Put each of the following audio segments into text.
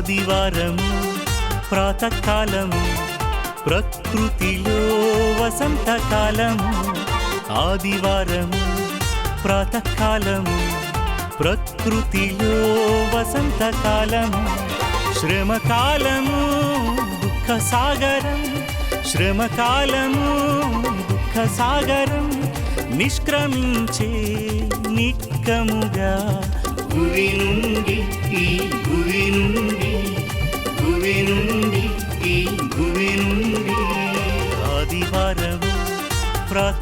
ఆదివారము ప్రాతకాలము ప్రకృతిలో వసంతకాలము. ఆదివారము ప్రాతకాలము ప్రకృతిలో వసంతకాలము. శ్రమకాలము దుఃఖసాగరం. శ్రమకాలము దుఃఖసాగరం. నిష్క్రమించే నిక్కముగా గురి నుండి ఈ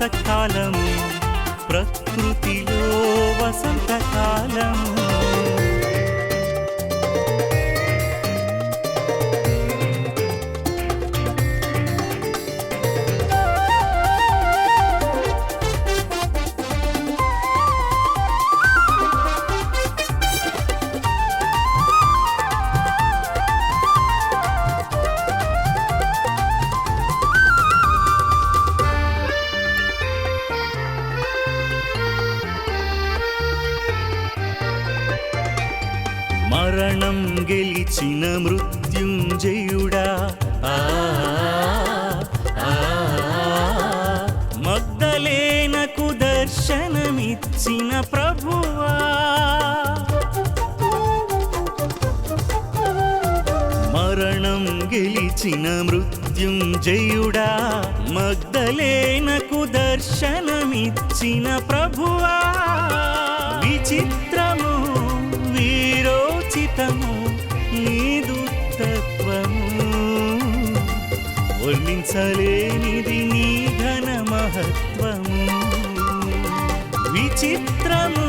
వసంతకాలము ప్రకృతిలో వసంతకాలము మరణం గెలిచిన మృత్యుంజయుడా. మగ్ధలేనకు దర్శనమిచ్చిన ప్రభువా. మరణం గెలిచిన మృత్యుంజయుడా. మగ్ధలేనకు దర్శనమిచ్చిన ప్రభువా. వర్ణించలేనిది నీ ఘన మహత్వము. విచిత్రము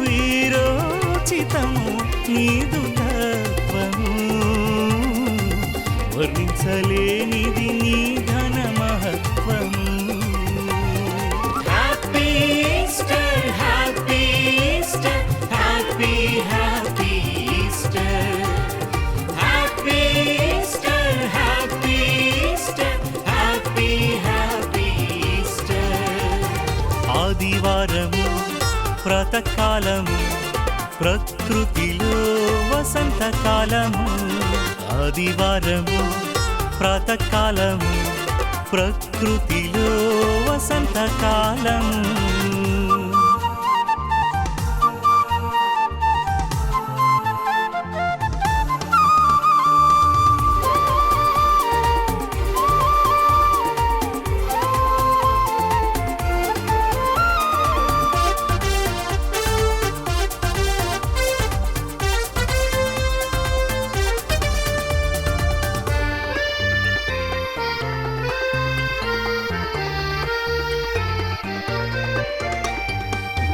వీరోచితము నీదు తత్వము. వర్ణించలేని ఆదివారము ప్రతకాలము ప్రకృతిలో వసంతకాలము. ఆదివారము ప్రాతకాలము ప్రకృతిలో వసంతకాలము.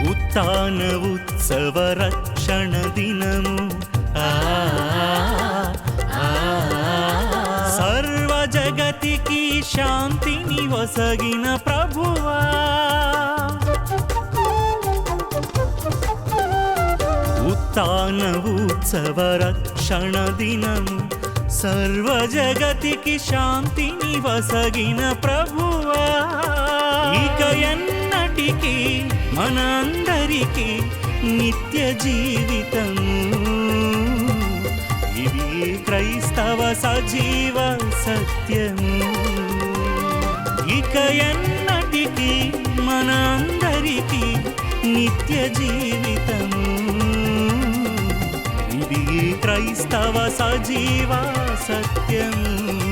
ఉత్తాన ఉత్సవ రక్షణ దినము. సర్వ జగతికి శాంతిని వసగిన ప్రభువా. ఉత్తాన ఉత్సవ రక్షణ దినము. సర్వ జగతికి శాంతిని వసగిన ప్రభువా. ఇక ఎన్న మన అందరికీ నిత్య జీవితము. ఇది క్రైస్తవ సజీవ సత్యము. ఇక ఎన్నటికి మన నిత్య జీవితము. ఇది క్రైస్తవ సజీవ సత్యము.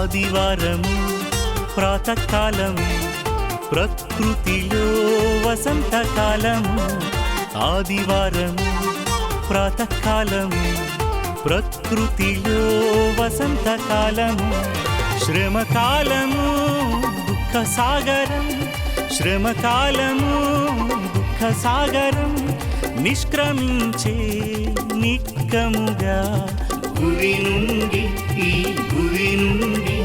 ఆదివారము ప్రాతకాలము ప్రకృతిలో వసంతకాలము ఆదివారము ప్రాతకాలము ప్రకృతిలో వసంతకాలము శ్రమకాలము దుఃఖ సాగరం శ్రమకాలము దుఃఖ సాగరం నిష్క్రమించే నిక్కముగా గురి నుండి ఈ గురి నుండి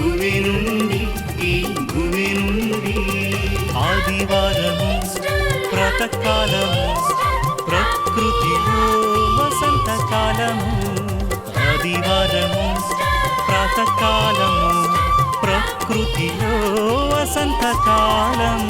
గురి నుండి ఈ గురి నుండి. ఆదివారము ప్రాతకాలము ప్రకృతిలో వసంతకాలము. ఆదివారము ప్రాతకాలము ప్రకృతిలో వసంతకాలం